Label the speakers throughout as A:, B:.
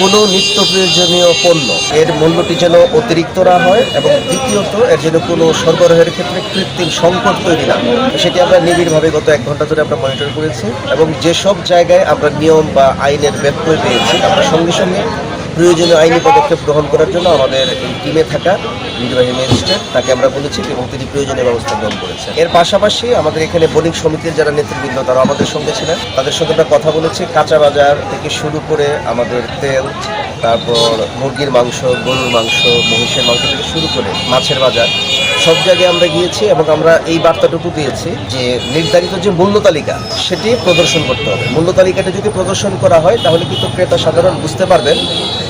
A: কোনো নিত্য প্রয়োজনীয় পণ্য এর মূল্যটি যেন অতিরিক্ত না হয় এবং দ্বিতীয়ত, এর যেন কোনো সরবরাহের ক্ষেত্রে কৃত্রিম সংকট তৈরি না। সেটি আমরা নিবিড়ভাবে গত এক ঘণ্টা ধরে আমরা মনিটর করেছি এবং যেসব জায়গায় আমরা নিয়ম বা আইনের ব্যত্যয় পেয়েছি, আমরা সঙ্গে সঙ্গে প্রয়োজনীয় আইনি পদক্ষেপ গ্রহণ করার জন্য আমাদের এই টিমে থাকা নির্বাহী ম্যাজিস্ট্রেট তাকে আমরা বলেছি এবং তিনি প্রয়োজনীয় ব্যবস্থা গ্রহণ করেছেন। এর পাশাপাশি আমাদের এখানে বণিক সমিতির যারা নেতৃবৃন্দ তারা আমাদের সঙ্গে ছিলেন। তাদের সঙ্গে আমরা কথা বলেছি। কাঁচা বাজার থেকে শুরু করে আমাদের তেল, তারপর মুরগির মাংস, গরুর মাংস, মহিষের মাংস থেকে শুরু করে মাছের বাজার, সব জায়গায় আমরা গিয়েছি এবং আমরা এই বার্তাটুকু দিয়েছি যে নির্ধারিত যে মূল্য তালিকা, সেটি প্রদর্শন করতে হবে। মূল্য তালিকাটা যদি প্রদর্শন করা হয়, তাহলে কিন্তু ক্রেতা সাধারণ বুঝতে পারবেন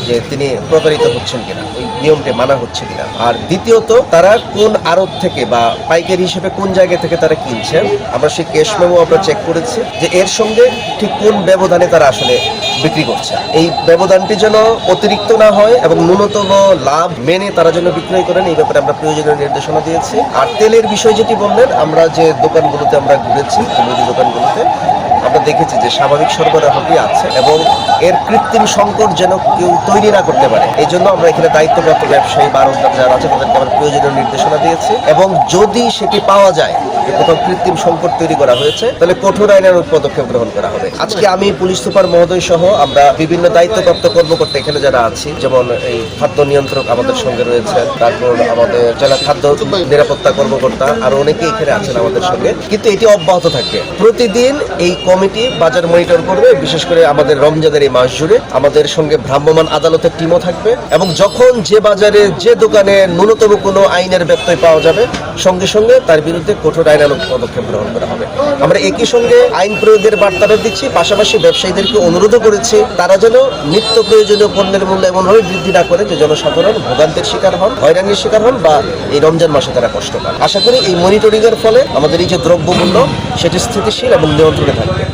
A: যে তিনি প্রতারিত হচ্ছেন কিনা, ওই নিয়মটি মানা হচ্ছে কিনা। আর দ্বিতীয়ত, তারা কোন আড়ত থেকে বা পাইকারি হিসেবে কোন জায়গা থেকে তারা কিনছেন, আমরা সেই ক্যাশ মেমো আমরা চেক করেছি যে এর সঙ্গে ঠিক কোন ব্যবধানে তারা আসলে বিক্রি করছে। এই ব্যবধানটি যেন অতিরিক্ত না হয় এবং ন্যূনতম লাভ মেনে তারা যেন বিক্রয় করেন, এই ব্যাপারে আমরা প্রয়োজনীয় নির্দেশনা দিয়েছি। আর তেলের বিষয় যেটি বললেন, আমরা যে দোকানগুলোতে আমরা ঘুরেছি দোকানগুলোতে আমরা দেখেছি যে স্বাভাবিক সরবরাহটি আছে এবং এর কৃত্রিম সংকট যেন কেউ তৈরি না করতে পারে। এই জন্য আমরা এখানে দায়িত্বপ্রাপ্ত ব্যবসায়ী বা যারা আছে তাদেরকে আমরা প্রয়োজনীয় নির্দেশনা দিয়েছি। এবং যদি সেটি পাওয়া যায় কোথাও কৃত্রিম সংকট তৈরি করা হয়েছে, তাহলে কঠোর আইনের পদক্ষেপ গ্রহণ করা হবে। আজকে আমি পুলিশ সুপার মহোদয় সহ আমরা বিভিন্ন দায়িত্বপ্রাপ্ত কর্মকর্তা এখানে যারা আছি, যেমন এই খাদ্য নিয়ন্ত্রক আমাদের সঙ্গে রয়েছেন তারপর আমাদের জেলা খাদ্য নিরাপত্তা কর্মকর্তা, আর অনেকে এখানে আছেন আমাদের সঙ্গে। কিন্তু এটি অব্যাহত থাকবে। প্রতিদিন এই কমিটি বাজার মনিটর করবে, বিশেষ করে আমাদের রমজানের এই মাস জুড়ে। আমাদের সঙ্গে ভ্রাম্যমান আদালতের টিমও থাকবে এবং যখন যে বাজারে যে দোকানে ন্যূনতম কোনো আইনের ব্যত্যয় পাওয়া যাবে, সঙ্গে সঙ্গে তার বিরুদ্ধে কঠোর আইনানুগ পদক্ষেপ গ্রহণ করা হবে। আমরা একই সঙ্গে আইন প্রয়োগের বার্তাটা দিচ্ছি, পাশাপাশি ব্যবসায়ীদেরকে অনুরোধও করেছি, তারা যেন নিত্য প্রয়োজনীয় পণ্যের মূল্য এমনভাবে বৃদ্ধি না করে, যে জনসাধারণ ভোগান্তের শিকার হন, হয়রানির শিকার হন বা এই রমজান মাসে তারা কষ্ট পান। আশা করি এই মনিটরিং এর ফলে আমাদের এই যে দ্রব্যমূল্য, সেটি স্থিতিশীল এবং নিয়ন্ত্রণে থাকবে।